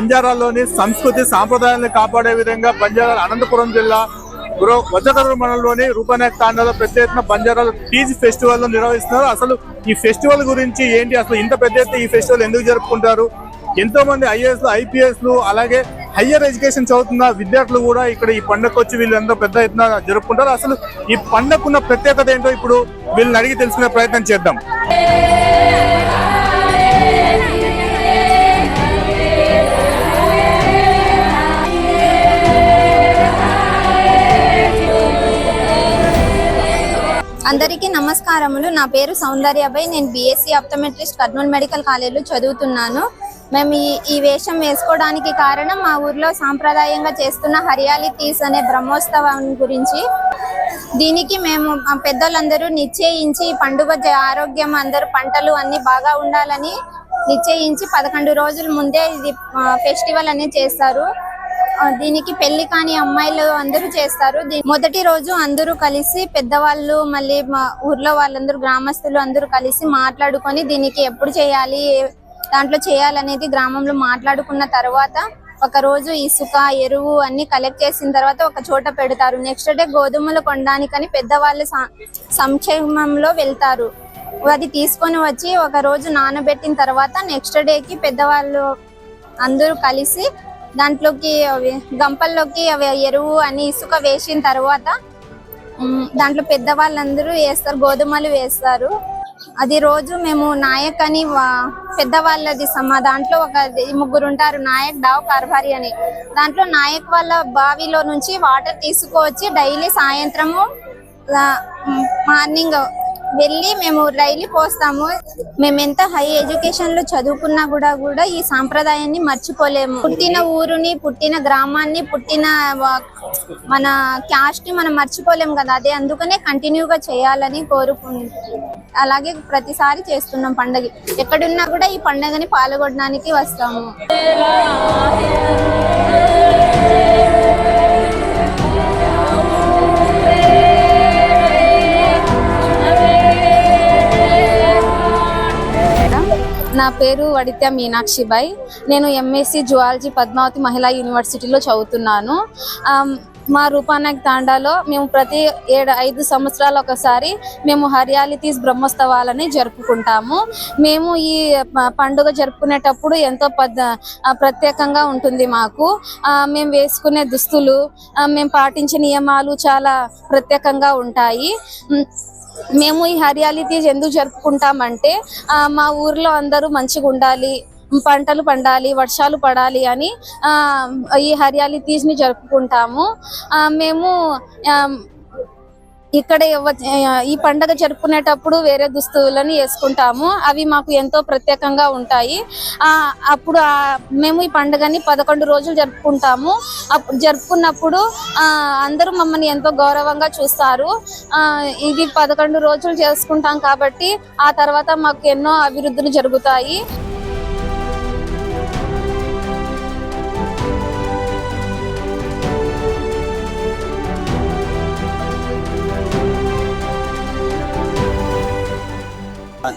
బంజారాల్లోని సంస్కృతి సాంప్రదాయాలను కాపాడే విధంగా బంజారా అనంతపురం జిల్లా గురో వజ్రకర మండలంలోని రూపనాయక్ తాండాలో పెద్ద ఎత్తున బంజారాలు టీజ్ ఫెస్టివల్ నిర్వహిస్తున్నారు. అసలు ఈ ఫెస్టివల్ గురించి ఏంటి? అసలు ఇంత పెద్ద ఎత్తున ఈ ఫెస్టివల్ ఎందుకు జరుపుకుంటారు? ఎంతో మంది ఐఏఎస్లు ఐపీఎస్లు అలాగే హయ్యర్ ఎడ్యుకేషన్ చదువుతున్న విద్యార్థులు కూడా ఇక్కడ ఈ పండగ వచ్చి వీళ్ళందరూ పెద్ద ఎత్తున జరుపుకుంటారు. అసలు ఈ పండుగకున్న ప్రత్యేకత ఏంటో ఇప్పుడు వీళ్ళని అడిగి తెలుసుకునే ప్రయత్నం చేద్దాం. అందరికీ నమస్కారములు. నా పేరు సౌందర్యబాయ్ నేను బీఎస్సీ ఆప్టోమెట్రిస్ట్ కర్నూలు మెడికల్ కాలేజ్లో చదువుతున్నాను. మేము ఈ ఈ వేషం వేసుకోవడానికి కారణం మా ఊర్లో సాంప్రదాయంగా చేస్తున్న హరియాలి తీస్ అనే బ్రహ్మోత్సవం గురించి. దీనికి మేము పెద్దలందరూ నిశ్చయించి పండుగ జ- ఆరోగ్యం అందరూ పంటలు అన్ని బాగా ఉండాలని నిశ్చయించి పదకొండు రోజుల ముందే ఇది ఫెస్టివల్ అనేది చేస్తారు. దీనికి పెళ్ళి కాని అమ్మాయిలు అందరూ చేస్తారు. మొదటి రోజు అందరూ కలిసి పెద్దవాళ్ళు మళ్ళీ మా ఊర్లో వాళ్ళందరూ గ్రామస్తులు అందరూ కలిసి మాట్లాడుకొని దీనికి ఎప్పుడు చేయాలి దాంట్లో చేయాలనేది గ్రామంలో మాట్లాడుకున్న తర్వాత ఒక రోజు ఇసుక ఎరువు అన్ని కలెక్ట్ చేసిన తర్వాత ఒక చోట పెడతారు. నెక్స్ట్ డే గోధుమలు కొనడానికని పెద్దవాళ్ళు సంక్షేమంలో వెళ్తారు. అది తీసుకొని వచ్చి ఒక రోజు నానబెట్టిన తర్వాత నెక్స్ట్ డేకి పెద్దవాళ్ళు అందరూ కలిసి దాంట్లోకి అవి గంపల్లోకి అవి ఎరువు అని ఇసుక వేసిన తర్వాత దాంట్లో పెద్దవాళ్ళందరూ వేస్తారు గోధుమలు వేస్తారు. అది రోజు మేము నాయక్ అని పెద్దవాళ్ళది సమ దాంట్లో ఒక ముగ్గురు ఉంటారు నాయక్ డావ్ కార్భారి అని. దాంట్లో నాయక్ వాళ్ళ బావిలో నుంచి వాటర్ తీసుకువచ్చి డైలీ సాయంత్రము మార్నింగ్ వెళ్ళి మేము రైలు పోస్తాము. మేము ఎంత హై ఎడ్యుకేషన్లో చదువుకున్నా కూడా కూడా ఈ సాంప్రదాయాన్ని మర్చిపోలేము. పుట్టిన ఊరుని పుట్టిన గ్రామాన్ని పుట్టిన మన క్యాస్ట్ని మనం మర్చిపోలేము కదా. అదే అందుకనే కంటిన్యూగా చేయాలని కోరుకుంటున్నాం అలాగే ప్రతిసారి చేస్తున్నాం పండగ. ఎక్కడున్నా కూడా ఈ పండగని పాల్గొనడానికి వస్తాము. నా పేరు వడిత్య మీనాక్షిబాయ్ నేను ఎంఎస్సి జువాలజీ పద్మావతి మహిళా యూనివర్సిటీలో చదువుతున్నాను. మా రూపానాయక్ తాండాలో మేము ప్రతి ఏడు ఐదు సంవత్సరాలు ఒకసారి మేము హరియాలి తీస్ బ్రహ్మోత్సవాలని జరుపుకుంటాము. మేము ఈ పండుగ జరుపుకునేటప్పుడు ఎంతో పద్ద ప్రత్యేకంగా ఉంటుంది మాకు. మేము వేసుకునే దుస్తులు మేము పాటించే నియమాలు చాలా ప్రత్యేకంగా ఉంటాయి. మేము ఈ హరియాలి తీజ్ ఎందుకు జరుపుకుంటామంటే మా ఊర్లో అందరూ మంచిగా ఉండాలి పంటలు పండాలి వర్షాలు పడాలి అని ఈ హరియాలి తీజ్ని జరుపుకుంటాము మేము ఇక్కడ ఈ పండగ జరుపుకునేటప్పుడు వేరే దుస్తువులను వేసుకుంటాము. అవి మాకు ఎంతో ప్రత్యేకంగా ఉంటాయి. ఆ అప్పుడు ఆ మేము ఈ పండుగని పదకొండు రోజులు జరుపుకుంటాము. జరుపుకున్నప్పుడు ఆ అందరూ మమ్మల్ని ఎంతో గౌరవంగా చూస్తారు. ఆ ఇది పదకొండు రోజులు చేసుకుంటాం కాబట్టి ఆ తర్వాత మాకు ఎన్నో అభివృద్ధులు జరుగుతాయి.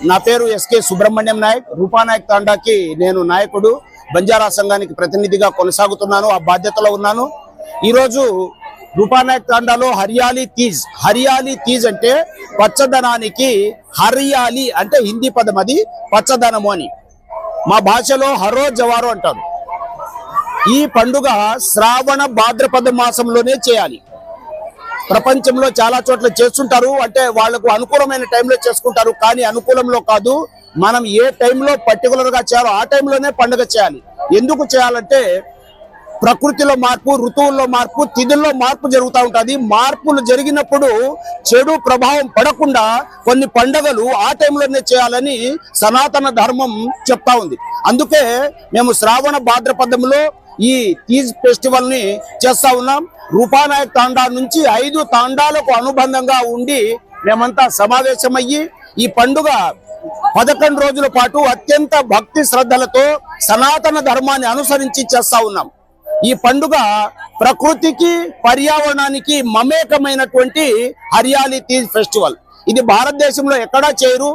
నా పేరు ఎస్కే సుబ్రహ్మణ్యం నాయక్ రూపానాయక్ తాండాకి నేను నాయకుడు. బంజారా సంఘానికి ప్రతినిధిగా కొనసాగుతున్నాను ఆ బాధ్యతలో ఉన్నాను. ఈరోజు రూపానాయక్ తాండాలో హరియాలి తీజ్ హరియాలి తీజ్ అంటే పచ్చదనానికి హరియాలి అంటే హిందీ పదం అది పచ్చదనము అని. మా భాషలో హరో జవారు అంటారు. ఈ పండుగ శ్రావణ భాద్రపద మాసంలోనే చేయాలి. ప్రపంచంలో చాలా చోట్ల చేస్తుంటారు. అంటే వాళ్ళకు అనుకూలమైన టైంలో చేసుకుంటారు. కానీ అనుకూలంలో కాదు. మనం ఏ టైంలో పర్టికులర్గా చేయాలో ఆ టైంలోనే పండుగ చేయాలి. ఎందుకు చేయాలంటే ప్రకృతిలో మార్పు ఋతువుల్లో మార్పు తిథుల్లో మార్పు జరుగుతూ ఉంటుంది. మార్పులు జరిగినప్పుడు చెడు ప్రభావం పడకుండా కొన్ని పండగలు ఆ టైంలోనే చేయాలని సనాతన ధర్మం చెప్తా ఉంది. అందుకే మేము శ్రావణ భాద్రపదంలో ఈ తీజ్ ఫెస్టివల్ని చేస్తా ఉన్నాం. రూపానాయక్ తాండా నుంచి ఐదు తాండాలకు అనుబంధంగా ఉండి మేమంతా సమావేశమయ్యి ఈ పండుగ పదకొండు రోజుల పాటు అత్యంత భక్తి శ్రద్ధలతో సనాతన ధర్మాన్ని అనుసరించి చేస్తా ఉన్నాం. ఈ పండుగ ప్రకృతికి పర్యావరణానికి మమేకమైనటువంటి హరియాలి తీజ్ ఫెస్టివల్. ఇది భారతదేశంలో ఎక్కడా చేయరు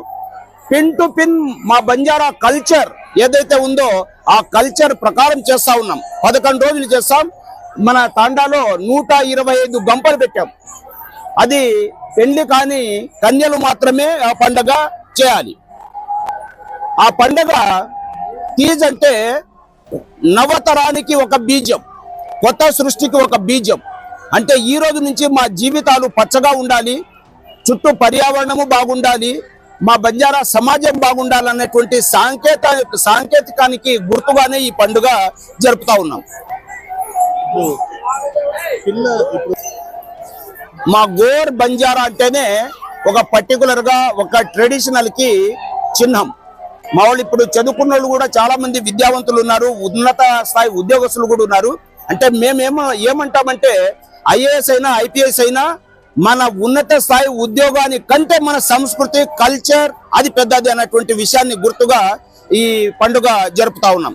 పిన్ టు పిన్ మా బంజారా కల్చర్ ఏదైతే ఉందో ఆ కల్చర్ ప్రకారం చేస్తా ఉన్నాం. పదకొండు రోజులు చేస్తాం. మన తాండాలో నూట ఇరవై ఐదు గంపలు పెట్టాం. అది పెళ్ళి కాని కన్యలు మాత్రమే ఆ పండగ చేయాలి. ఆ పండగ తీజ్ అంటే నవతరానికి ఒక బీజం కొత్త సృష్టికి ఒక బీజం. అంటే ఈ రోజు నుంచి మా జీవితాలు పచ్చగా ఉండాలి చుట్టూ పర్యావరణము బాగుండాలి మా బంజారా సమాజం బాగుండాలనేటువంటి సాంకేత సాంకేతికానికి గుర్తుగానే ఈ పండుగ జరుపుతా ఉన్నాం. మా గోర్ బంజారా అంటేనే ఒక పర్టికులర్గా ఒక ట్రెడిషనల్కి చిహ్నం. మా వాళ్ళు ఇప్పుడు చదువుకున్న వాళ్ళు కూడా చాలా మంది విద్యావంతులు ఉన్నారు ఉన్నత స్థాయి ఉద్యోగస్తులు కూడా ఉన్నారు. అంటే మేమేమో ఏమంటామంటే ఐఏఎస్ అయినా ఐపీఎస్ అయినా మన ఉన్నత స్థాయి ఉద్యోగాని కంటే మన సంస్కృతి కల్చర్ అది పెద్దది అన్నటువంటి విషయాన్ని గుర్తుగా ఈ పండుగ జరుపుతా ఉన్నాం.